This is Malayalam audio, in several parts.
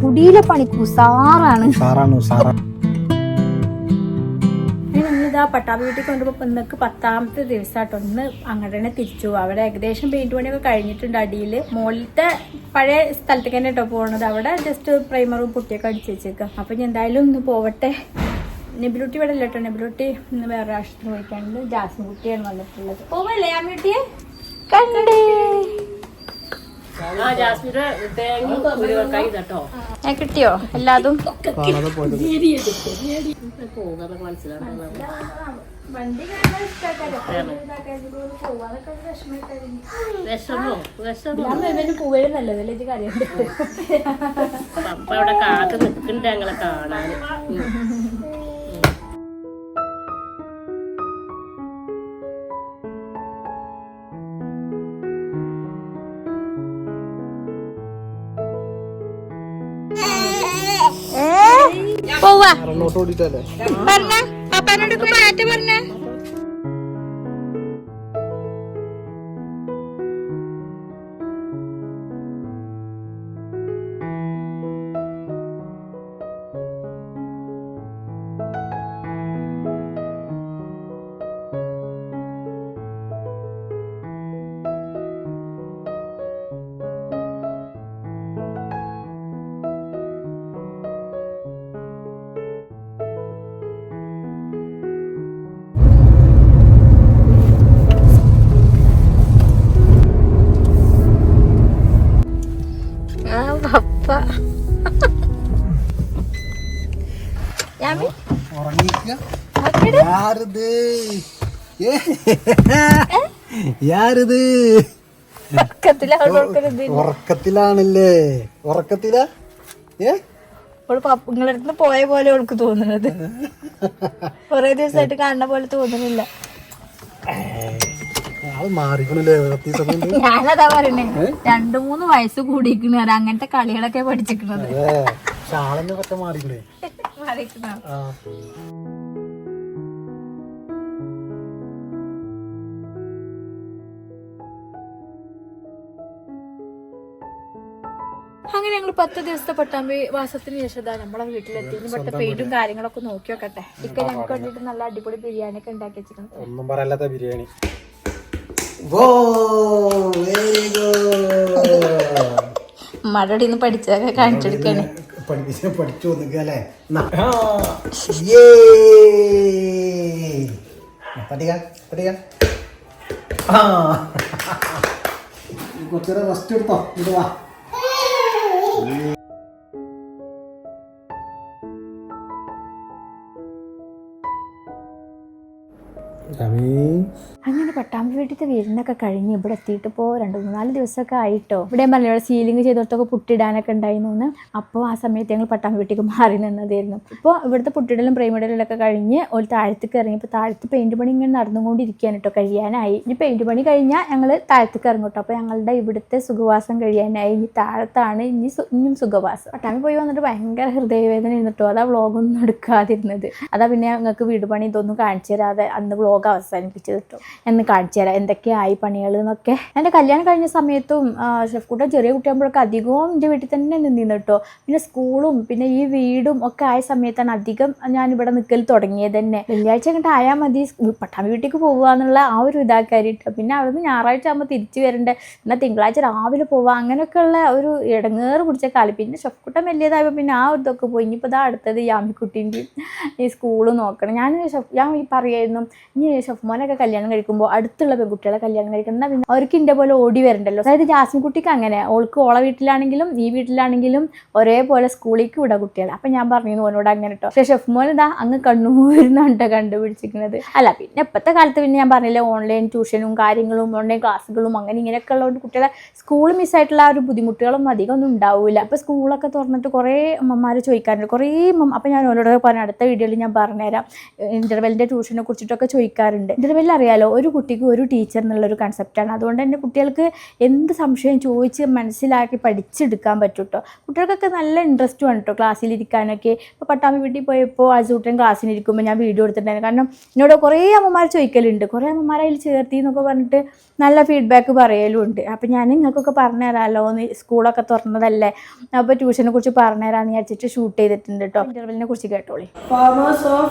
കുടിയിലെ പണി സാറാണ്. സാറാണ് നമ്മളിതാ പട്ടാമ്പി വീട്ടിൽ കൊണ്ടുപോയി ഇന്നക്ക് പത്താമത്തെ ദിവസമായിട്ട് ഒന്ന് അങ്ങോട്ട് തന്നെ തിരിച്ചു പോകും. അവിടെ ഏകദേശം പെയിന്റ് പണിയൊക്കെ കഴിഞ്ഞിട്ടുണ്ട് അടിയിൽ മുകളിലത്തെ പഴയ സ്ഥലത്തേക്ക് തന്നെ കേട്ടോ പോകണത് അവിടെ ജസ്റ്റ് പ്രൈമറും പുട്ടിയൊക്കെ അടിച്ചു വെച്ചേക്കാം. അപ്പൊ ഞാൻ എന്തായാലും ഒന്ന് പോവട്ടെ. നെബിലുട്ടി ഇവിടെ ഇല്ല കേട്ടോ നെബിലുട്ടി ഇന്ന് വേറെ ആവശ്യത്തിന് പോയിക്കാണ്ട് ജാസ്മിൻ കുട്ടിയാണ് വന്നിട്ടുള്ളത്. പോവല്ലേ ആ കണ്ടേ ആ ജാസ്മിന്റെ തേങ്ങ കുരുവക്കായി കേട്ടോ ഏ, കിട്ടിയോ? എല്ലാതും? ഇവിടെ കാത്ത് നിൽക്കണ്ട ഞങ്ങളെ കാണാൻ. ഓടിട്ടല്ലേ പറഞ്ഞ. പപ്പാനോട് പാറ്റ പറഞ്ഞ. അവൾ ഉറക്കരുത്. ഉറക്കത്തിലാണല്ലേ? ഉറക്കത്തിലാ? ഏ? നിങ്ങളുടെ അടുത്ത് പോയ പോലെ അവൾക്ക് തോന്നുന്നത്. കൊറേ ദിവസമായിട്ട് കാണുന്ന പോലെ തോന്നുന്നില്ല. ഞാനതാ പറയണേ. രണ്ടു മൂന്ന് വയസ്സ് കൂടിയിരിക്കണ അങ്ങനത്തെ കളികളൊക്കെ പഠിച്ചിരിക്കുന്നത് മാറിക്കണേ. അങ്ങനെ ഞങ്ങൾ പത്ത് ദിവസത്തെ പട്ടാമ്പി വാസത്തിന് ശേഷം നമ്മളെ വീട്ടിലെത്തി ഇവിടുത്തെ പെയിന്റും കാര്യങ്ങളൊക്കെ നോക്കി നോക്കട്ടെ ഇക്ക ഞങ്ങൾക്ക് വേണ്ടിട്ട് നല്ല അടിപൊളി ബിരിയാണി ഒക്കെ ഉണ്ടാക്കി വെച്ചിട്ടുണ്ട്. ഒന്നും പറയാത്ത ബിരിയാണി. നിന്ന് പഠിച്ചതൊക്കെ കാണിച്ചെടുക്കാണ്. പഠിപ്പിച്ച് പഠിച്ചു. പഠിക്ക പഠിക്ക കുറച്ചേരം റെസ്റ്റ് എടുത്തോ? ഇത് വാ. Yeah. പട്ടാമ്പി വീടിനൊക്കെ കഴിഞ്ഞ് ഇവിടെ എത്തിയിട്ട് ഇപ്പോൾ രണ്ട് മൂന്നാൽ ദിവസമൊക്കെ ആയിട്ടോ. ഇവിടെ ഞാൻ പറഞ്ഞില്ല ഇവിടെ സീലിംഗ് ചെയ്തിടത്തൊക്കെ പുട്ടിടാനൊക്കെ ഉണ്ടായിരുന്നു അപ്പോൾ ആ സമയത്ത് ഞങ്ങൾ പട്ടാമ്പി വീട്ടിലേക്ക് മാറി നിന്നതായിരുന്നു. ഇപ്പോൾ ഇവിടുത്തെ പുട്ടിടലും പ്രേമിടലും ഒക്കെ കഴിഞ്ഞ് ഒരു താഴത്തേക്ക് ഇറങ്ങി ഇപ്പോൾ താഴത്ത് പെയിന്റ് പണി ഇങ്ങനെ നടന്നുകൊണ്ടിരിക്കുകയാണ് കേട്ടോ കഴിയാനായി. ഇനി പെയിന്റ് പണി കഴിഞ്ഞാൽ ഞങ്ങൾ താഴത്തേക്ക് ഇറങ്ങും കേട്ടോ. അപ്പോൾ ഞങ്ങളുടെ ഇവിടുത്തെ സുഖവാസം കഴിയാനായി. ഇനി താഴത്താണ് ഇനി ഇനിയും സുഖവാസം. പട്ടാമ്പി പോയി വന്നിട്ട് ഭയങ്കര ഹൃദയവേദന ഇരുന്നിട്ടോ അതാ വ്ളോഗൊന്നും എടുക്കാതിരുന്നത്. അതാ പിന്നെ ഞങ്ങൾക്ക് വീട് പണി ഇതൊന്നും കാണിച്ചു തരാതെ അന്ന് വ്ളോഗ് അവസാനിപ്പിച്ചത് കേട്ടോ. എന്ന് കാണിച്ചു തരാം. എന്തൊക്കെയായി പണികൾ എന്നൊക്കെ. എന്റെ കല്യാണം കഴിഞ്ഞ സമയത്തും ഷെഫ് കൂട്ട ചെറിയ കുട്ടിയാകുമ്പോഴൊക്കെ അധികവും എന്റെ വീട്ടിൽ തന്നെ നിന്നിരുന്നു കേട്ടോ. പിന്നെ സ്കൂളും പിന്നെ ഈ വീടും ഒക്കെ ആയ സമയത്താണ് അധികം ഞാൻ ഇവിടെ നിൽക്കൽ തുടങ്ങിയത് തന്നെ. വെള്ളിയാഴ്ച അങ്ങോട്ട് ആയാൽ മതി പട്ടാമ്പി വീട്ടിലേക്ക് പോകുക എന്നുള്ള ആ ഒരു ഇതാക്കാരിട്ട് പിന്നെ അവിടെ നിന്ന് ഞായറാഴ്ച ആകുമ്പോൾ തിരിച്ചു വരണ്ടേ. എന്നാൽ തിങ്കളാഴ്ച രാവിലെ പോവുക അങ്ങനെയൊക്കെയുള്ള ഒരു ഇടങ്ങേറ് പിടിച്ച കാലം. പിന്നെ ഷെഫ്കുട്ടം വലിയതായപ്പോൾ പിന്നെ ആ ഒരു ഇതൊക്കെ പോയി. ഇനിയിപ്പോൾ ഇതാ അടുത്തത് യാമിക്കുട്ടീന്റെയും ഈ സ്കൂൾ നോക്കണം. ഞാൻ ഷെഫ് ഞാൻ ഈ പറയായിരുന്നു ഇനി ഷെഫ് മോനൊക്കെ കല്യാണം കഴിക്കുമ്പോൾ അടുത്തുള്ള പെൺകുട്ടികളെ കല്യാണം കഴിക്കണം. പിന്നെ അവർക്ക് ഇന്റെ പോലെ ഓടി വരണ്ടല്ലോ. അതായത് ജാസ്മിൻ കുട്ടിക്ക് അങ്ങനെ. ഓൾക്ക് ഓളെ വീട്ടിലാണെങ്കിലും ഈ വീട്ടിലാണെങ്കിലും ഒരേപോലെ സ്കൂളിലേക്ക് വിടാം കുട്ടികളെ. അപ്പം ഞാൻ പറഞ്ഞു ഓനോട് അങ്ങനെ കേട്ടോ പക്ഷേ ഷെഫ് മോൻ ഇതാ അങ്ങ് കണ്ണൂരിന്നാണ് കണ്ടുപിടിച്ചിരിക്കുന്നത്. അല്ല പിന്നെ ഇപ്പോഴത്തെ കാലത്ത് പിന്നെ ഞാൻ പറഞ്ഞില്ലേ ഓൺലൈൻ ട്യൂഷനും കാര്യങ്ങളും ഓൺലൈൻ ക്ലാസ്സുകളും അങ്ങനെ ഇങ്ങനെയൊക്കെ ഉള്ളതുകൊണ്ട് കുട്ടികളെ സ്കൂൾ മിസ്സായിട്ടുള്ള ആ ഒരു ബുദ്ധിമുട്ടുകളൊന്നും അധികം ഒന്നും ഉണ്ടാവില്ല അപ്പോൾ സ്കൂളൊക്കെ തുറന്നിട്ട് കുറേ അമ്മമാർ ചോദിക്കാറുണ്ട്. കുറേ അപ്പം ഞാൻ ഓരോട് പറഞ്ഞു അടുത്ത വീഡിയോയിൽ ഞാൻ പറഞ്ഞുതരാം. ഇന്റർവെല്ലിന്റെ ട്യൂഷനെ കുറിച്ചിട്ടൊക്കെ ചോദിക്കാറുണ്ട്. ഇന്റർവെല്ലിൽ അറിയാലോ ഒരു കുട്ടിക്ക് ഒരു ടീച്ചർ എന്നുള്ളൊരു കൺസെപ്റ്റാണ് അതുകൊണ്ട് തന്നെ കുട്ടികൾക്ക് എന്ത് സംശയം ചോദിച്ച് മനസ്സിലാക്കി പഠിച്ചെടുക്കാൻ പറ്റും കേട്ടോ കുട്ടികൾക്കൊക്കെ നല്ല ഇൻട്രസ്റ്റ് വേണം കേട്ടോ ക്ലാസ്സിലിരിക്കാനൊക്കെ. ഇപ്പോൾ പട്ടാമ്പി വീട്ടിൽ പോയപ്പോൾ അസൂട്ടൻ ക്ലാസ്സിലിരിക്കുമ്പോൾ ഞാൻ വീഡിയോ എടുത്തിട്ടുണ്ടായിരുന്നു. കാരണം എന്നോട് കുറേ അമ്മമാർ ചോദിക്കലുണ്ട്. കുറേ അമ്മമാർ അതിൽ ചേർത്തി എന്നൊക്കെ പറഞ്ഞിട്ട് നല്ല ഫീഡ്ബാക്ക് പറയലും ഉണ്ട്. അപ്പോൾ ഞാൻ നിങ്ങൾക്കൊക്കെ പറഞ്ഞു തരാമല്ലോ എന്ന് സ്കൂളൊക്കെ തുറന്നതല്ലേ. അപ്പോൾ ട്യൂഷനെ കുറിച്ച് പറഞ്ഞു തരാമെന്ന് വിചാരിച്ചിട്ട് ഷൂട്ട് ചെയ്തിട്ടുണ്ട് കേട്ടോ ഇന്റർവെല്ലിനെ കുറിച്ച് കേട്ടോളി. Farmers of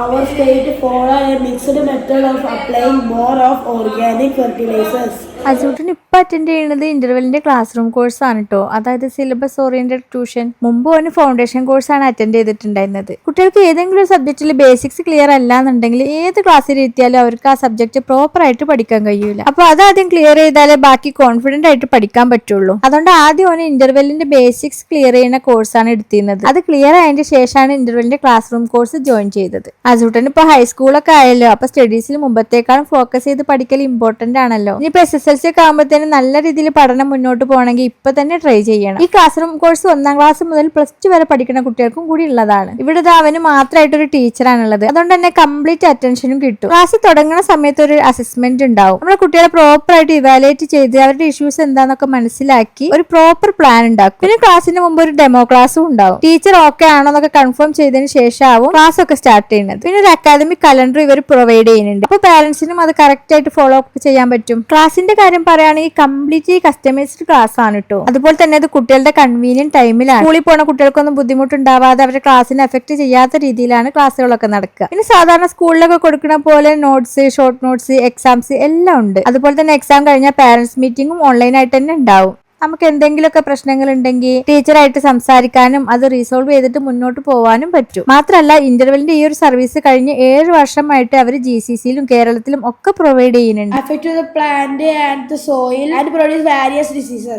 our state follow a mixed method of applying more of organic fertilisers Ajuttan ഇപ്പം അറ്റൻഡ് ചെയ്യുന്നത് ഇന്റർവെല്ലിന്റെ ക്ലാസ് റൂം ആണ് കേട്ടോ അതായത് സിലബസ് ഓറിയന്റഡ് ട്യൂഷൻ മുമ്പ് അവന് ഫൗണ്ടേഷൻ കോഴ്സ് ആണ് അറ്റൻഡ് ചെയ്തിട്ടുണ്ടായിരുന്നത്. കുട്ടികൾക്ക് ഏതെങ്കിലും ഒരു സബ്ജക്റ്റിൽ ബേസിക്സ് ക്ലിയർ അല്ല എന്നുണ്ടെങ്കിൽ ഏത് ക്ലാസ്സിൽ എത്തിയാലും അവർക്ക് ആ സബ്ജക്ട് പ്രോപ്പർ ആയിട്ട് പഠിക്കാൻ കഴിയൂല. അപ്പൊ അത് ആദ്യം ക്ലിയർ ചെയ്താലേ ബാക്കി കോൺഫിഡന്റ് ആയിട്ട് പഠിക്കാൻ പറ്റുള്ളൂ. അതുകൊണ്ട് ആദ്യം അവന് ഇന്റർവെല്ലിന്റെ ബേസിക്സ് ക്ലിയർ ചെയ്യുന്ന കോഴ്സ് ആണ് എടുത്തിരുന്നത്. അത് ക്ലിയർ ആയതിന്റെ ശേഷമാണ് ഇന്റർവെല്ലിന്റെ ക്ലാസ് റൂം കോഴ്സ് ജോയിൻ ചെയ്തത്. അസൂട്ടൻ ഇപ്പൊ ഹൈസ്കൂളൊക്കെ ആയല്ലോ. അപ്പൊ സ്റ്റഡീസിൽ മുമ്പത്തേക്കാളും ഫോക്കസ് ചെയ്ത് പഠിക്കൽ ഇമ്പോർട്ടന്റ് ആണല്ലോ. ഇനിയിപ്പോ എസ് എസ് എൽ സി ഒക്കെ ആകുമ്പോഴത്തേനും നല്ല രീതിയിൽ പഠനം മുന്നോട്ട് പോകണമെങ്കിൽ ഇപ്പൊ തന്നെ ട്രൈ ചെയ്യണം. ഈ ക്ലാസ് റൂം കോഴ്സ് ഒന്നാം ക്ലാസ് മുതൽ പ്ലസ് ടു വരെ പഠിക്കുന്ന കുട്ടികൾക്കും കൂടി ഉള്ളതാണ്. ഇവിടെ അവന് മാത്രമായിട്ട് ഒരു ടീച്ചറാണുള്ളത് അതുകൊണ്ട് തന്നെ കംപ്ലീറ്റ് അറ്റൻഷനും കിട്ടും. ക്ലാസ് തുടങ്ങുന്ന സമയത്ത് ഒരു അസസ്മെന്റ് ഉണ്ടാവും. നമ്മുടെ കുട്ടികളെ പ്രോപ്പർ ആയിട്ട് ഇവാലുവേറ്റ് ചെയ്ത് അവരുടെ ഇഷ്യൂസ് എന്താന്നൊക്കെ മനസ്സിലാക്കി ഒരു പ്രോപ്പർ പ്ലാൻ ഉണ്ടാക്കും. പിന്നെ ക്ലാസ്സിന് മുമ്പ് ഒരു ഡെമോ ക്ലാസ്സും ഉണ്ടാവും. ടീച്ചർ ഓക്കെ ആണോ എന്നൊക്കെ കൺഫേം ചെയ്തതിന് ശേഷമാവും ക്ലാസ് ഒക്കെ സ്റ്റാർട്ട് ചെയ്യുന്നത്. പിന്നെ ഒരു അക്കാദമിക് കലണ്ടർ ഇവർ പ്രൊവൈഡ് ചെയ്യുന്നുണ്ട്. അപ്പൊ പാരന്റ്സിനും അത് കറക്റ്റ് ആയിട്ട് ഫോളോ അപ്പ് ചെയ്യാൻ പറ്റും. ക്ലാസിന്റെ കാര്യം പറയുകയാണെങ്കിൽ കംപ്ലീറ്റ്ലി കസ്റ്റമൈസ്ഡ് ക്ലാസ് ആണ് കേട്ടോ അതുപോലെ തന്നെ അത് കുട്ടികളുടെ കൺവീനിയന്റ് ടൈമിലാണ് സ്കൂളിൽ പോണ കുട്ടികൾക്കൊന്നും ബുദ്ധിമുട്ടുണ്ടാവാതെ അവരുടെ ക്ലാസ്സിനെ എഫക്ട് ചെയ്യാത്ത രീതിയിലാണ് ക്ലാസ്സുകളൊക്കെ നടക്കുക. പിന്നെ സാധാരണ സ്കൂളിലൊക്കെ കൊടുക്കുന്ന പോലെ നോട്ട്സ് ഷോർട്ട് നോട്ട്സ് എക്സാംസ് എല്ലാം ഉണ്ട്. അതുപോലെ തന്നെ എക്സാം കഴിഞ്ഞാൽ പാരന്റ്സ് മീറ്റിംഗും ഓൺലൈൻ ആയിട്ട് തന്നെ ഉണ്ടാവും. നമുക്ക് എന്തെങ്കിലുമൊക്കെ പ്രശ്നങ്ങൾ ഉണ്ടെങ്കിൽ ടീച്ചറായിട്ട് സംസാരിക്കാനും അത് റീസോൾവ് ചെയ്തിട്ട് മുന്നോട്ട് പോകാനും പറ്റും. മാത്രമല്ല ഇന്റർവെലിന്റെ ഈ ഒരു സർവീസ് കഴിഞ്ഞ് ഏഴ് വർഷമായിട്ട് അവർ ജി സി സിയിലും കേരളത്തിലും ഒക്കെ പ്രൊവൈഡ് ചെയ്യുന്നുണ്ട്.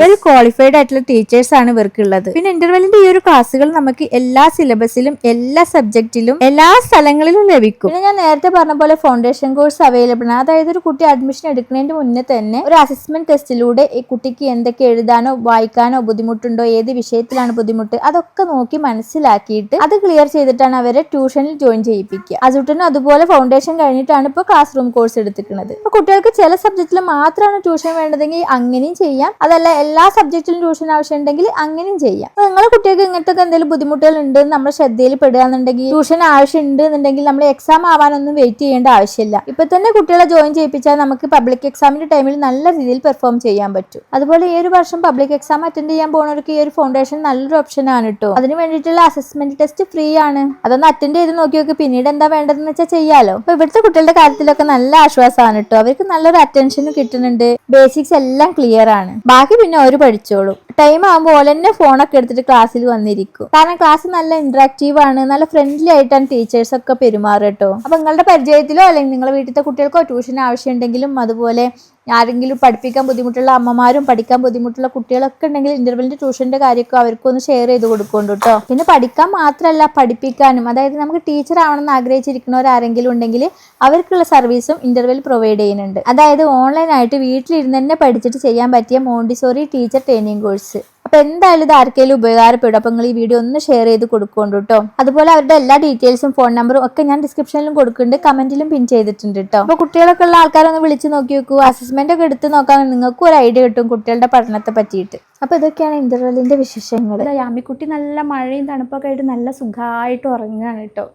വെൽ ക്വാളിഫൈഡ് ആയിട്ടുള്ള ടീച്ചേഴ്സ് ആണ് ഇവർക്കുള്ളത്. പിന്നെ ഇന്റർവെലിന്റെ ഈ ഒരു ക്ലാസ്സുകൾ നമുക്ക് എല്ലാ സിലബസിലും എല്ലാ സബ്ജക്റ്റിലും എല്ലാ സ്ഥലങ്ങളിലും ലഭിക്കും. പിന്നെ ഞാൻ നേരത്തെ പറഞ്ഞ പോലെ ഫൗണ്ടേഷൻ കോഴ്സ് അവൈലബിൾ ആണ്. അതായത് ഒരു കുട്ടി അഡ്മിഷൻ എടുക്കുന്നതിന് മുന്നേ തന്നെ ഒരു അസസ്മെന്റ് ടെസ്റ്റിലൂടെ ഈ കുട്ടിക്ക് എന്തൊക്കെ എഴുതാനോ വായിക്കാനോ ബുദ്ധിമുട്ടുണ്ടോ ഏത് വിഷയത്തിലാണ് ബുദ്ധിമുട്ട് അതൊക്കെ നോക്കി മനസ്സിലാക്കിയിട്ട് അത് ക്ലിയർ ചെയ്തിട്ടാണ് അവരെ ട്യൂഷനിൽ ജോയിൻ ചെയ്യിപ്പിക്കുക. അസുട്ടനും അതുപോലെ ഫൗണ്ടേഷൻ കഴിഞ്ഞിട്ടാണ് ഇപ്പോൾ ക്ലാസ് റൂം കോഴ്സ് എടുത്തിരിക്കുന്നത്. ഇപ്പൊ കുട്ടികൾക്ക് ചില സബ്ജക്റ്റിൽ മാത്രമാണ് ട്യൂഷൻ വേണ്ടതെങ്കിൽ അങ്ങനെയും ചെയ്യാം. അതല്ല എല്ലാ സബ്ജക്റ്റിലും ട്യൂഷൻ ആവശ്യമുണ്ടെങ്കിൽ അങ്ങനെയും ചെയ്യാം. അപ്പൊ നിങ്ങളെ കുട്ടികൾക്ക് ഇങ്ങനത്തെ എന്തെങ്കിലും ബുദ്ധിമുട്ടുകൾ ഉണ്ട് നമ്മുടെ ശ്രദ്ധയിൽ പെടുകയാണെന്നുണ്ടെങ്കിൽ ട്യൂഷൻ ആവശ്യമുണ്ട് എന്നുണ്ടെങ്കിൽ നമ്മൾ എക്സാം ആവാനൊന്നും വെയിറ്റ് ചെയ്യേണ്ട ആവശ്യമില്ല. ഇപ്പൊ തന്നെ കുട്ടികളെ ജോയിൻ ചെയ്യിപ്പിച്ചാൽ നമുക്ക് പബ്ലിക് എക്സാമിന്റെ ടൈമിൽ നല്ല രീതിയിൽ പെർഫോം ചെയ്യാൻ പറ്റും. അതുപോലെ ഈ ഒരു വർഷം പബ്ലിക് എക്സാം അറ്റൻഡ് ചെയ്യാൻ പോകുന്നവർക്ക് ഈ ഒരു ഫൗണ്ടേഷൻ നല്ലൊരു ഓപ്ഷൻ ആണ് കേട്ടോ അതിന് വേണ്ടിയിട്ടുള്ള അസസ്മെന്റ് ടെസ്റ്റ് ഫ്രീ ആണ്. അതൊന്ന് അറ്റൻഡ് ചെയ്ത് നോക്കി പിന്നീട് എന്താ വേണ്ടതെന്ന് വെച്ചാൽ ചെയ്യാലോ. അപ്പൊ ഇവിടുത്തെ കുട്ടികളുടെ കാര്യത്തിലൊക്കെ നല്ല ആശ്വാസമാണ് കേട്ടോ അവർക്ക് നല്ലൊരു അറ്റൻഷനും കിട്ടുന്നുണ്ട്. ബേസിക്സ് എല്ലാം ക്ലിയർ ആണ്. ബാക്കി പിന്നെ അവർ പഠിച്ചോളൂ. ടൈം ആകുമ്പോൾ ഓല തന്നെ ഫോണൊക്കെ എടുത്തിട്ട് ക്ലാസ്സിൽ വന്നിരിക്കും. കാരണം ക്ലാസ് നല്ല ഇന്ററാക്റ്റീവ് ആണ്. നല്ല ഫ്രണ്ട്ലി ആയിട്ടാണ് ടീച്ചേഴ്സ് ഒക്കെ പെരുമാറുക കേട്ടോ അപ്പൊ നിങ്ങളുടെ പരിചയത്തിലോ അല്ലെങ്കിൽ നിങ്ങളുടെ വീട്ടിലത്തെ കുട്ടികൾക്കോ ട്യൂഷൻ ആവശ്യമുണ്ടെങ്കിലും അതുപോലെ ആരെങ്കിലും പഠിപ്പിക്കാൻ ബുദ്ധിമുട്ടുള്ള അമ്മമാരും പഠിക്കാൻ ബുദ്ധിമുട്ടുള്ള കുട്ടികളൊക്കെ ഉണ്ടെങ്കിൽ ഇന്റർവെല്ലിന്റെ ട്യൂഷന്റെ കാര്യമൊക്കെ അവർക്കൊന്ന് ഷെയർ ചെയ്ത് കൊടുക്കുന്നുണ്ട് കേട്ടോ. പിന്നെ പഠിക്കാൻ മാത്രമല്ല പഠിപ്പിക്കാനും. അതായത് നമുക്ക് ടീച്ചർ ആവണമെന്ന് ആഗ്രഹിച്ചിരിക്കുന്നവർ ആരെങ്കിലും ഉണ്ടെങ്കിൽ അവർക്കുള്ള സർവീസും ഇന്റർവെൽ പ്രൊവൈഡ് ചെയ്യുന്നുണ്ട്. അതായത് ഓൺലൈനായിട്ട് വീട്ടിലിരുന്ന് തന്നെ പഠിച്ചിട്ട് ചെയ്യാൻ പറ്റിയ മോണ്ടിസോറി ടീച്ചർ ട്രെയിനിങ് കോഴ്സ് അപ്പൊ എന്തായാലും ഇത് ആർക്കെങ്കിലും ഉപകാരപ്പെടും. അപ്പൊ നിങ്ങൾ ഈ വീഡിയോ ഒന്ന് ഷെയർ ചെയ്ത് കൊടുക്കുന്നുണ്ട് കേട്ടോ അതുപോലെ അവരുടെ എല്ലാ ഡീറ്റെയിൽസും ഫോൺ നമ്പറും ഒക്കെ ഞാൻ ഡിസ്ക്രിപ്ഷനിലും കൊടുക്കുന്നുണ്ട്. കമന്റിലും പിൻ ചെയ്തിട്ടുണ്ട് കേട്ടോ അപ്പൊ കുട്ടികളൊക്കെ ഉള്ള ആൾക്കാരൊന്ന് വിളിച്ച് നോക്കി നോക്കൂ അസസ്മെന്റ് ഒക്കെ എടുത്ത് നോക്കാൻ നിങ്ങൾക്ക് ഒരു ഐഡിയ കിട്ടും കുട്ടികളുടെ പഠനത്തെ പറ്റിയിട്ട്. അപ്പൊ ഇതൊക്കെയാണ് ഇന്റർവെല്ലിന്റെ വിശേഷങ്ങൾ. യാമിക്കുട്ടി നല്ല മഴയും തണുപ്പൊക്കെ ആയിട്ട് നല്ല സുഖമായിട്ട് ഉറങ്ങുകയാണ് കേട്ടോ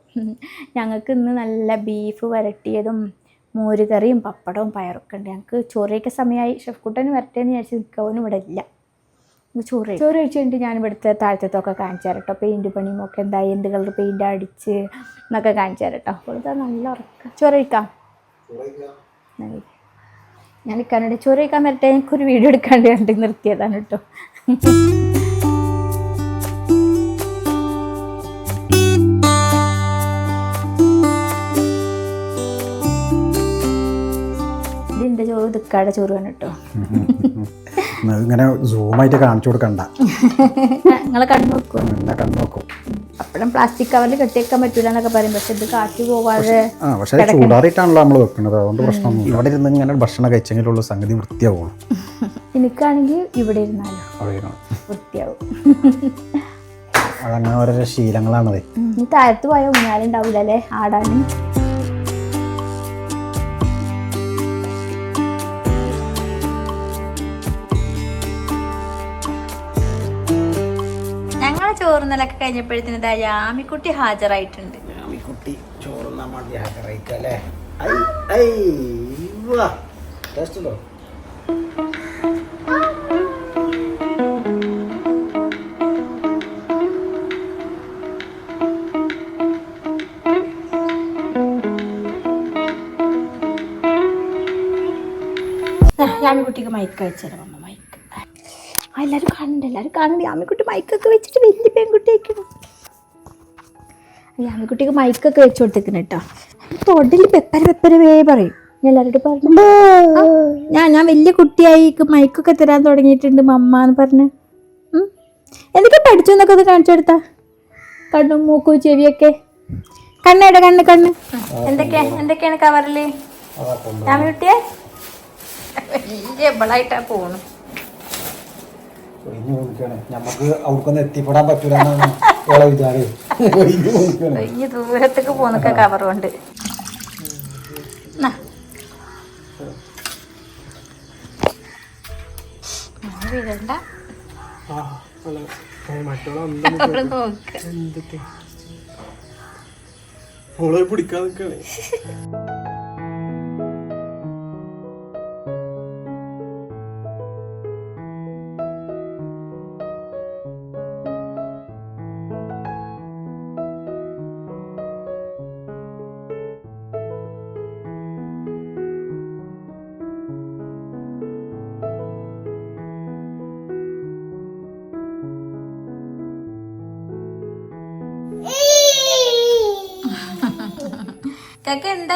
ഞങ്ങൾക്ക് ഇന്ന് നല്ല ബീഫ് വരട്ടിയതും മോരുകറിയും പപ്പടവും പയറൊക്കെ ഉണ്ട്. ഞങ്ങൾക്ക് ചോറിയൊക്കെ സമയമായി ഷെഫ്കുട്ടന് വരട്ടേന്ന് വിചാരിച്ച് നിൽക്കവനും ഇവിടെ ഇല്ല. ചോറ്. ചോറ് കഴിച്ച് കഴിഞ്ഞിട്ട് ഞാൻ ഇവിടുത്തെ താഴത്തൊക്കെ കാണിച്ചു തരാം കേട്ടോ. പെയിന്റ് പണിയും ഒക്കെ എന്തായി എന്ത് കളർ പെയിന്റ് അടിച്ച് എന്നൊക്കെ കാണിച്ചു തരാം കേട്ടോ. ഇവിടുത്തെ നല്ല ഉറക്കം. ചോറ് കഴിക്കാം? ഞാൻ നിൽക്കാനുണ്ട് ചോറ് കഴിക്കാൻ വരട്ടെ എനിക്കൊരു വീഡിയോ എടുക്കാണ്ട് കണ്ട് നിർത്തിയതാണ് കേട്ടോ. ഇതിന്റെ ചോറ് ദിക്കാടെ ചോറ് വേണം കേട്ടോ. ഇങ്ങനെ സൂമായിട്ട് കാണിച്ചു കൊടുക്കണ്ട. നിങ്ങളെ കണ്ണു നോക്കുമോ എന്നെ കണ്ടു നോക്കും. അപ്പോഴും പ്ലാസ്റ്റിക് കവറിൽ കെട്ടിയേക്കാൻ പറ്റൂല എന്നൊക്കെ പറയും. പക്ഷെ ഇത് കാറ്റ് പോവാതെ ആ പക്ഷേ ചൂടാറിയിട്ടാണല്ലോ നമ്മൾ വെക്കുന്നത് അതുകൊണ്ട് പ്രശ്നമൊന്നും ഇവിടെ ഇരുന്ന് ഇങ്ങനെ ഭക്ഷണം കഴിച്ചെങ്കിലുള്ള സംഗതി വൃത്തിയാവുള്ളൂ. എനിക്കാണെങ്കിൽ ഇവിടെ ഇരുന്നാലോ? വൃത്തിയാവും. അതങ്ങനെ ഓരോരോ ശീലങ്ങളാണത്. താഴത്ത് പോയാൽ ഊഞ്ഞാലുണ്ടാവില്ല അല്ലേ ആടാനും. തോന്നലൊക്കെ കഴിഞ്ഞപ്പോഴത്തേന് ഇതാ യാമിക്കുട്ടി ഹാജരായിട്ടുണ്ട്. കുട്ടി ചോറുന്നാൻ വേണ്ടി ഹാജരായിക്കല്ലേ ടേസ്റ്റ് ഉണ്ടോ? യാമിക്കുട്ടിക്ക് മൈക്ക് അയച്ചു അമ്മ മൈക്ക് എല്ലാരും എല്ലാവരും കാണണ്ട എല്ലാവരും കാണണ്ട യാമിക്കുട്ടി മൈക്കൊക്കെ വെച്ചിട്ട് വലിയ പെൺകുട്ടിയൊക്കെയാണ് ആക്കണം ആൺകുട്ടിക്ക് മൈക്കൊക്കെ വെച്ച് കൊടുത്തേക്കണം കേട്ടോ തൊടിൽ പെപ്പര പെപ്പര വേ പറയും. ഞാൻ എല്ലാവരോടും പറഞ്ഞു ഞാൻ ഞാൻ വലിയ കുട്ടിയായി മൈക്കൊക്കെ തരാൻ തുടങ്ങിയിട്ടുണ്ട് മമ്മ എന്ന് പറഞ്ഞ്. എന്തൊക്കെ പഠിച്ചു എന്നൊക്കെ ഒന്ന് കാണിച്ചു കൊടുത്താ? കണ്ണും മൂക്കും ചെവിയൊക്കെ. കണ്ണേടെ കണ്ണ് കണ്ണ്. എന്തൊക്കെയാ എന്തൊക്കെയാണ് കവറിൽ കുട്ടിയെ വലിയ എബിളായിട്ടാ പോണു. ഒഴിഞ്ഞു കൊടുക്കുകയാണ് നമുക്ക് എത്തിപ്പെടാൻ പറ്റൂല എന്നാണ് ഓളെ വിചാരം. ഒഴിഞ്ഞു കൊടുക്കുകയാണ് ദൂരത്തേക്ക് പോകുന്നൊക്കെ കവർ കൊണ്ട് നോക്ക്. പിടിക്കാൻ നിൽക്കണേ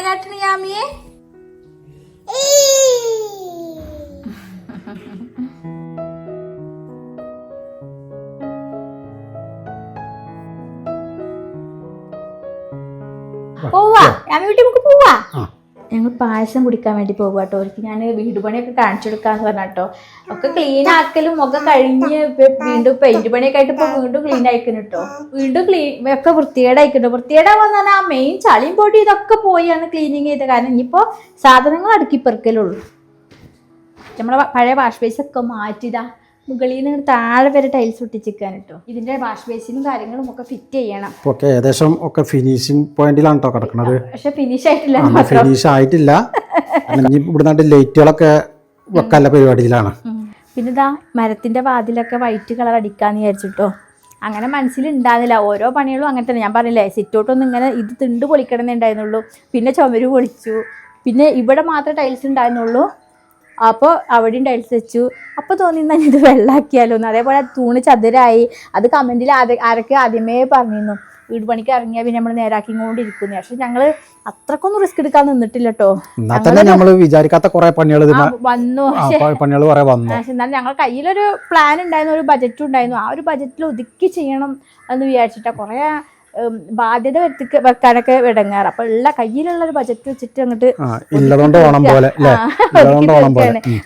കാട്ടണ യാമിയെ? പോവാ. വീട്ടിൽ നമുക്ക് പോവാ. ഞങ്ങൾ പായസം കുടിക്കാൻ വേണ്ടി പോകുക കേട്ടോ അവർക്ക് ഞാൻ വീട് പണിയൊക്കെ കാണിച്ചു കൊടുക്കാന്ന് പറഞ്ഞ കേട്ടോ ഒക്കെ ക്ലീൻ ആക്കലും ഒക്കെ കഴിഞ്ഞ് വീണ്ടും പെയിന്റ് പണിയൊക്കെ ആയിട്ട് ഇപ്പൊ വീണ്ടും ക്ലീൻ ആയിക്കുന്നു കേട്ടോ വീണ്ടും ക്ലീൻ ഒക്കെ വൃത്തികേടായിക്കുന്നു വൃത്തികേടാവാന്ന് പറഞ്ഞാൽ ആ മെയിൻ ചളിയും പൊടി ഇതൊക്കെ പോയാണ് ക്ലീനിങ് ചെയ്ത കാരണം ഇനിയിപ്പോ സാധനങ്ങൾ അടുക്കി പെറുക്കലുള്ളൂ നമ്മളെ പഴയ വാഷ് ഒക്കെ മാറ്റിതാ മുകളിൽ നിന്ന് താഴെ വരെ ടൈൽസ് ഒട്ടിച്ചിരിക്കാൻ കേട്ടോ. ഇതിന്റെ വാഷ് ബേസിനും കാര്യങ്ങളും ഒക്കെ ഫിറ്റ് ചെയ്യണം. ഓക്കെ ഏകദേശം ഒക്കെ ഫിനിഷിംഗ് പോയിന്റിലാണ് കേട്ടോ കിടക്കുന്നത് പക്ഷെ ഫിനിഷ് ആയിട്ടില്ല ഫിനിഷ് ആയിട്ടില്ല. ഇവിടുന്നാണ്ട് ലൈറ്റുകളൊക്കെ വെക്കാനുള്ള പരിപാടിയിലാണ്. പിന്നെ ഇതാ മരത്തിന്റെ വാതിലൊക്കെ വൈറ്റ് കളർ അടിക്കാന്ന് വിചാരിച്ചിട്ടോ അങ്ങനെ മനസ്സിൽ ഉണ്ടാകുന്നില്ല ഓരോ പണികളും അങ്ങനെ തന്നെ. ഞാൻ പറഞ്ഞില്ലേ സിറ്റൗട്ടൊന്നും ഇങ്ങനെ ഇത് തിണ്ട് പൊളിക്കണമെന്നേ ഉണ്ടായിരുന്നുള്ളൂ പിന്നെ ചുമര് പൊളിച്ചു. പിന്നെ ഇവിടെ മാത്രമേ ടൈൽസ് ഉണ്ടായിരുന്നുള്ളൂ അപ്പോൾ അവിടെയും ടൈൽസ് വെച്ചു. അപ്പോൾ തോന്നി ഞാൻ ഇത് വെള്ളാക്കിയാലോ എന്ന് അതേപോലെ തൂണ് ചതുരായി. അത് കമന്റിൽ ആദ്യ ആരൊക്കെ ആദ്യമേ പറഞ്ഞിരുന്നു. വീട് പണിക്ക് ഇറങ്ങിയാൽ പിന്നെ നമ്മൾ നേരാക്കി കൊണ്ടിരിക്കുന്നു പക്ഷെ ഞങ്ങൾ അത്രക്കൊന്നും റിസ്ക് എടുക്കാൻ നിന്നിട്ടില്ല കേട്ടോ നമ്മൾ വിചാരിക്കാത്ത കുറെ പണികൾ വന്നു. പണികൾ വന്നു. പക്ഷെ എന്നാലും ഞങ്ങൾ കയ്യിലൊരു പ്ലാൻ ഉണ്ടായിരുന്നു ഒരു ബജറ്റ് ഉണ്ടായിരുന്നു. ആ ഒരു ബജറ്റിൽ ഒതുക്കി ചെയ്യണം എന്ന് വിചാരിച്ചിട്ടാ കുറേ ബാധ്യത വെത്തിക്ക് വെക്കാനൊക്കെ ഇടങ്ങാറ്. അപ്പൊ ഉള്ള കയ്യിലുള്ള ഒരു ബജറ്റ് വെച്ചിട്ട് അങ്ങോട്ട്.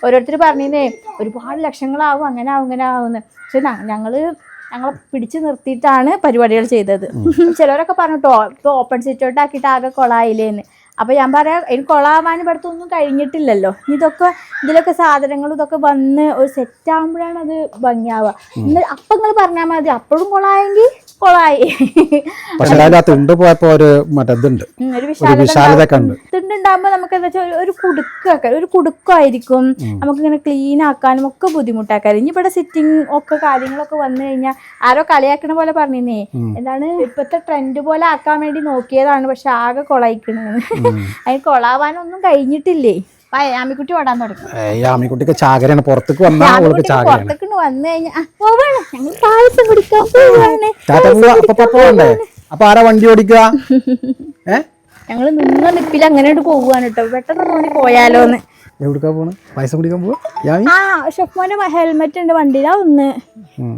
ഓരോരുത്തർ പറഞ്ഞേ ഒരുപാട് ലക്ഷങ്ങളാവും അങ്ങനെ ആവും ഇങ്ങനെ ആവുമെന്ന് പക്ഷെ ഞങ്ങൾ ഞങ്ങളെ പിടിച്ചു നിർത്തിയിട്ടാണ് പരിപാടികൾ ചെയ്തത്. ചിലവരൊക്കെ പറഞ്ഞിട്ടോ ഇപ്പൊ ഓപ്പൺ സിറ്റൗട്ട് ആക്കിയിട്ട് ആകെ കൊളായില്ലേന്ന്. അപ്പൊ ഞാൻ പറയാം എനിക്ക് കൊളാവാൻ പഠിത്തമൊന്നും ഒന്നും കഴിഞ്ഞിട്ടില്ലല്ലോ ഇതൊക്കെ ഇതിലൊക്കെ സാധനങ്ങൾ ഇതൊക്കെ വന്ന് ഒരു സെറ്റ് ആകുമ്പോഴാണ് അത് ഭംഗിയാവുക. ഇന്ന് അപ്പൊ നിങ്ങൾ പറഞ്ഞാൽ മതി. അപ്പോഴും കൊളായെങ്കിൽ കൊളായി. പക്ഷെ പോയപ്പോ ഒരു മറ്റേതുണ്ട് ഒരു വിശാലത ഉണ്ട്. തിണ്ടുണ്ടാകുമ്പോൾ നമുക്ക് എന്താ വെച്ചാൽ ഒരു കുടുക്കൊക്കെ ഒരു കുടുക്കായിരിക്കും. നമുക്ക് ഇങ്ങനെ ക്ലീൻ ആക്കാനും ഒക്കെ ബുദ്ധിമുട്ടാക്കാറ് ഇനി ഇവിടെ സിറ്റിംഗ് ഒക്കെ കാര്യങ്ങളൊക്കെ വന്നു കഴിഞ്ഞാൽ ആരോ കളിയാക്കണ പോലെ പറഞ്ഞേ എന്താണ് ഇപ്പോഴത്തെ ട്രെൻഡ് പോലെ ആക്കാൻ വേണ്ടി നോക്കിയതാണ് പക്ഷെ ആകെ കൊളായിക്കണെന്ന് അതിന് കൊളാവാനൊന്നും കഴിഞ്ഞിട്ടില്ലേ? ആമിക്കുട്ടി ഓടാൻ തുടങ്ങി. ആമിക്കുട്ടിക്ക് ചാകരയാണ്. പുറത്തേക്ക് വന്നാൽ അവൾക്ക് ചാകരയാണ്. പുറത്തേക്ക് വന്നു കഴിഞ്ഞാൽ "ആ, പോവാണ്. ഞങ്ങൾ പായസം കുടിക്കാൻ പോവാണ്. ടാറ്റ പോവാ അപ്പൊ ആരാ വണ്ടി ഓടിക്കുക? ഞങ്ങൾ നിന്ന നിപ്പിൽ അങ്ങനെ പോവാണ് കേട്ടോ പെട്ടെന്ന് പോയാലോന്ന്. എവിടുക്കാ പോണ്? പൈസ കുടിക്കാൻ പോവാ? ഹെൽമെറ്റ് ഉണ്ട് വണ്ടിയിലാ ഒന്ന്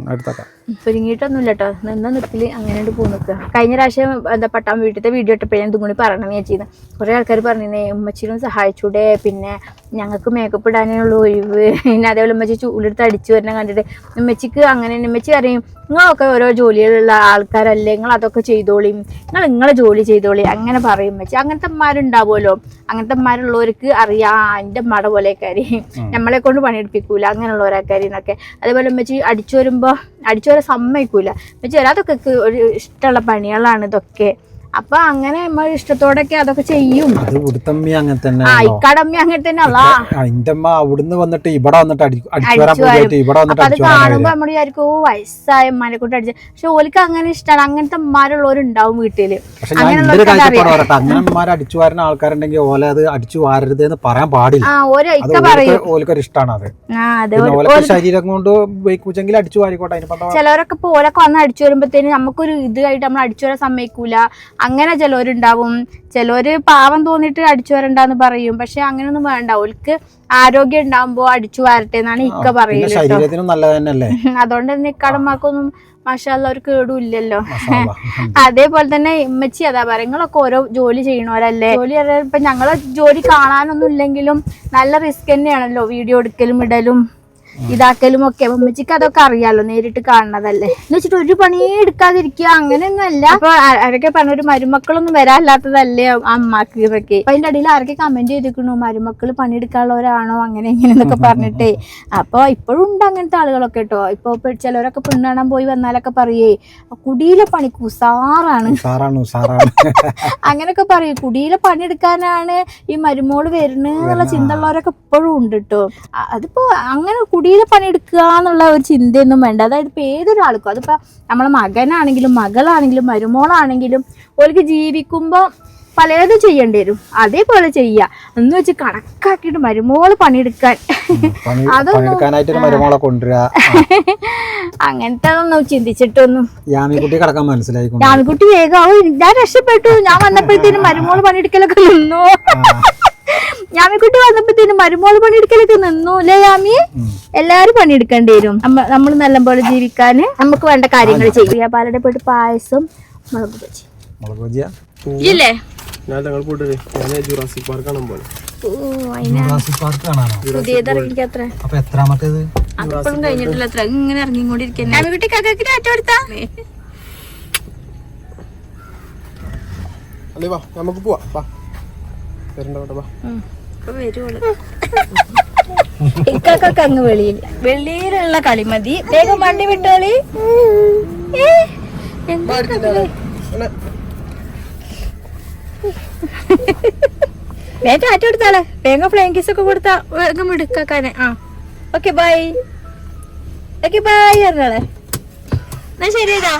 അടുത്താക്കാം. ഒരുങ്ങിയിട്ടൊന്നുമില്ല കേട്ടോ നിന്ന നിപ്പിൽ അങ്ങനെ പോ നിൽക്കുക കഴിഞ്ഞ പ്രാവശ്യം എന്താ പട്ടാൻ വീട്ടിലത്തെ വീഡിയോ ഇട്ടപ്പോൾ ഞാൻ ഇതും കൂടി പറയണം ചെയ്യുന്നത് കുറേ ആൾക്കാർ പറഞ്ഞിരുന്നേ ഉമ്മച്ചിനും സഹായിച്ചൂടെ? പിന്നെ ഞങ്ങൾക്ക് മേക്കപ്പ് ഇടാനുള്ള ഒഴിവ്. പിന്നെ അതേപോലെ ഉമ്മച്ചി ചൂലെടുത്ത് അടിച്ചു വരണം കണ്ടിട്ട്. ഉമ്മച്ചിക്ക് അങ്ങനെ ഉമ്മച്ചി അറിയും നിങ്ങളൊക്കെ ഓരോ ജോലിയിലുള്ള ആൾക്കാരല്ലേ? നിങ്ങൾ അതൊക്കെ ചെയ്തോളിയും നിങ്ങൾ നിങ്ങളെ ജോലി ചെയ്തോളി. അങ്ങനെ പറയും ഉമ്മച്ചി. അങ്ങനത്തെ അമ്മമാരുണ്ടാവുമല്ലോ അങ്ങനത്തെ അമ്മമാരുള്ളവർക്ക് അറിയാം എന്റെ അമ്മയുടെ കാര്യം നമ്മളെ കൊണ്ട് പണിയെടുപ്പിക്കൂല അങ്ങനെയുള്ളവരാക്കാരി എന്നൊക്കെ. അതേപോലെ ഉമ്മച്ചി അടിച്ചു വരുമ്പോൾ അടിച്ചു സമ്മതിക്കൂല. വെച്ചാൽ അതൊക്കെ ഒരു ഇഷ്ടമുള്ള പണികളാണ് ഇതൊക്കെ. അപ്പൊ അങ്ങനെ നമ്മൾ ഇഷ്ടത്തോടൊക്കെ അതൊക്കെ ചെയ്യും. അത് ഇവിടുത്തമ്മി അങ്ങനെ തന്നെ ആ ഇക്കടമ്മ അങ്ങനെ തന്നെ അല്ല അതിന്റെ അമ്മ അവിടുന്ന് വന്നിട്ട് ഇവിടെ വന്നിട്ട് അത് കാണുമ്പോ നമ്മൾ വിചാരിക്കും ഓ വയസ്സായ ഉമ്മാനെ കൊണ്ട് അടിച്ചു. പക്ഷെ ഓലിക്ക് അങ്ങനെ ഇഷ്ടമാണ് അങ്ങനത്തെ ഉമ്മാരുള്ളവരുണ്ടാവും വീട്ടിൽ. എന്റെ അങ്ങനെ അടിച്ചു വാരുന്ന ആൾക്കാരുണ്ടെങ്കിൽ ഓല അത് അടിച്ചു വാരരുത് എന്ന് പറയാൻ പാടില്ല. ഓൽക്കൊരു ഇഷ്ടമാണ് അത് ശരീരം കൊണ്ട് ഉപയോഗിക്കുവെങ്കിൽ അടിച്ചു വാരിക്കോട്ടെ. ചിലവരൊക്കെ ഇപ്പൊ ഓലൊക്കെ വന്ന് അടിച്ചു വരുമ്പോഴത്തേന് നമുക്കൊരു ഇതായിട്ട് നമ്മൾ അടിച്ചു വരാൻ സമ്മതിക്കൂല. അങ്ങനെ ചിലവരുണ്ടാവും. ചിലവര് പാവം തോന്നിട്ട് അടിച്ചു വരണ്ടെന്ന് പറയും. പക്ഷെ അങ്ങനെയൊന്നും വേണ്ട. ഓൽക്ക് ആരോഗ്യം ഉണ്ടാവുമ്പോ അടിച്ചു വരട്ടെ എന്നാണ് ഇക്ക പറയുന്നത് അതുകൊണ്ട് തന്നെ ഇക്കടമാക്കൊന്നും മാഷാല്ല ഒരു കേടും ഇല്ലല്ലോ. അതേപോലെ തന്നെ ഇമ്മച്ചി അതാ പറയാ നിങ്ങളൊക്കെ ഓരോ ജോലി ചെയ്യണവരല്ലേ? ജോലി ഇപ്പൊ ഞങ്ങളെ ജോലി കാണാനൊന്നും ഇല്ലെങ്കിലും നല്ല റിസ്ക് തന്നെയാണല്ലോ വീഡിയോ എടുക്കലും ഇടലും. ഇതാക്കലും ഒക്കെ ഉമ്മച്ചിക്ക് അതൊക്കെ അറിയാലോ നേരിട്ട് കാണണതല്ലേ. എന്ന് വെച്ചിട്ട് ഒരു പണി എടുക്കാതിരിക്കുക അങ്ങനെയൊന്നും അല്ല അപ്പൊ ആരൊക്കെ പറഞ്ഞ ഒരു മരുമക്കളൊന്നും വരാല്ലാത്തതല്ലേ അമ്മയ്ക്ക് ഇതൊക്കെ? അപ്പൊ അതിന്റെ അടിയിൽ ആരൊക്കെ കമന്റ് ചെയ്തിരിക്കണു? മരുമക്കൾ പണിയെടുക്കാനുള്ളവരാണോ അങ്ങനെ ഇങ്ങനെന്നൊക്കെ പറഞ്ഞിട്ടേ. അപ്പൊ ഇപ്പോഴും ഉണ്ട് അങ്ങനത്തെ ആളുകളൊക്കെ കേട്ടോ ഇപ്പൊ ചിലവരൊക്കെ പെണ്ണ് പോയി വന്നാലൊക്കെ പറയേ കുടിയിലെ പണി ഉസാറാണ് ഉസാറാണ് അങ്ങനെയൊക്കെ പറയും കുടിയിലെ പണിയെടുക്കാനാണ് ഈ മരുമോൾ വരുന്നത് ചിന്ത ഉള്ളവരൊക്കെ ഇപ്പോഴും ഉണ്ട് കേട്ടോ അതിപ്പോ അങ്ങനെ കുടിയിലെ പണിയെടുക്കുക എന്നുള്ള ഒരു ചിന്തയൊന്നും വേണ്ട. അതായത് ഇപ്പൊ ഏതൊരാൾക്കും അതിപ്പോൾ നമ്മളെ മകനാണെങ്കിലും മകളാണെങ്കിലും മരുമോളാണെങ്കിലും ഓർക്ക് ജീവിക്കുമ്പോൾ പലതും ചെയ്യേണ്ടി വരും. അതേപോലെ ചെയ്യുക എന്ന് വെച്ച് കണക്കാക്കിയിട്ട് മരുമോൾ പണിയെടുക്കാൻ. കൊണ്ടുവരിക അങ്ങനത്തെ ഒന്നും ചിന്തിച്ചിട്ടൊന്നും. യാമിക്കുട്ടി കിടക്കാൻ യാമിക്കുട്ടി വേഗം "ഔ, ഞാൻ രക്ഷപ്പെട്ടു. ഞാൻ വന്നപ്പോഴത്തേനും മരുമോൾ പണിയെടുക്കലൊക്കെ നിന്നു. ഞാമിക്കുട്ടി വന്നപ്പോഴത്തേനും മരുമോൾ പണിയെടുക്കലൊക്കെ നിന്നു അല്ലേ യാമി? എല്ലാരും പണിയെടുക്കേണ്ടി വരും. നമ്മൾ നല്ലപോലെ ജീവിക്കാന് നമുക്ക് വേണ്ട കാര്യങ്ങൾ ചെയ്യും. പാലടെ പോയിട്ട് പായസം മുളക് ബജി മുളക് ബജിയ ഇല്ലേ? ഞാൻ ഞങ്ങൾ പോയിട്ട് ഞാൻ ജുറാസിക് പാർക്ക് കാണാൻ അപ്പൊ എത്രാമത്തേത്? അതിപ്പോഴും കഴിഞ്ഞിട്ടില്ല അത്ര. ഇങ്ങനെ ഇറങ്ങിക്കൊണ്ടിരിക്കുന്നു കാക്കാക്ക് ടാറ്റ കൊടുത്താ. നമുക്ക് പോവാ. ഇക്കൊക്കെ അങ്ങ് വെളിയിൽ. വെളിയിലുള്ള കളി മതി വേഗം വണ്ടി വിട്ടോളി. ഏ, എന്താ എടുത്താളെ വേഗം കൊടുത്താളെ. വേഗം ഫ്ലൈങ് കിസ് ഒക്കെ കൊടുത്താ. വേഗം എടുക്കാക്കാനെ. ആ. ഓക്കെ ബൈ ഓക്കെ ബൈ പറഞ്ഞോളെ. എന്നാ ശരിയതാ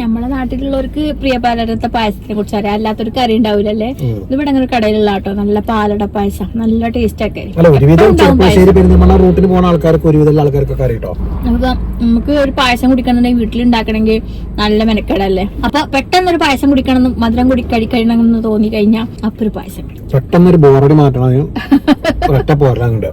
നമ്മളെ നാട്ടിലുള്ളവർക്ക് പ്രിയ പാലടത്തെ പായസത്തിനെ കുറിച്ച് അറിയാം. അല്ലാത്തവർക്ക് ഇത് ഇവിടെ അങ്ങനെ കടയിലുള്ള കേട്ടോ നല്ല പാലട പായസം. നല്ല ടേസ്റ്റ് ഒക്കെ. റൂട്ടിന് ആൾക്കാർക്ക് ഒരുവിധമുള്ള ആൾക്കാർക്കൊക്കെ അറിയട്ടോ. നമുക്ക് നമുക്ക് ഒരു പായസം കുടിക്കണമെന്നുണ്ടെങ്കിൽ വീട്ടിൽ ഉണ്ടാക്കണമെങ്കിൽ നല്ല മെനക്കെടല്ലേ? അപ്പൊ പെട്ടെന്ന് ഒരു പായസം കുടിക്കണം മധുരം കുടി കഴിക്കണമെന്ന് തോന്നി കഴിഞ്ഞാൽ അപ്പൊ ഒരു പായസം പെട്ടെന്ന് ഒരു ബോറടി മാറ്റണം. ഒറ്റ പോരാ അങ്ങോട്ട്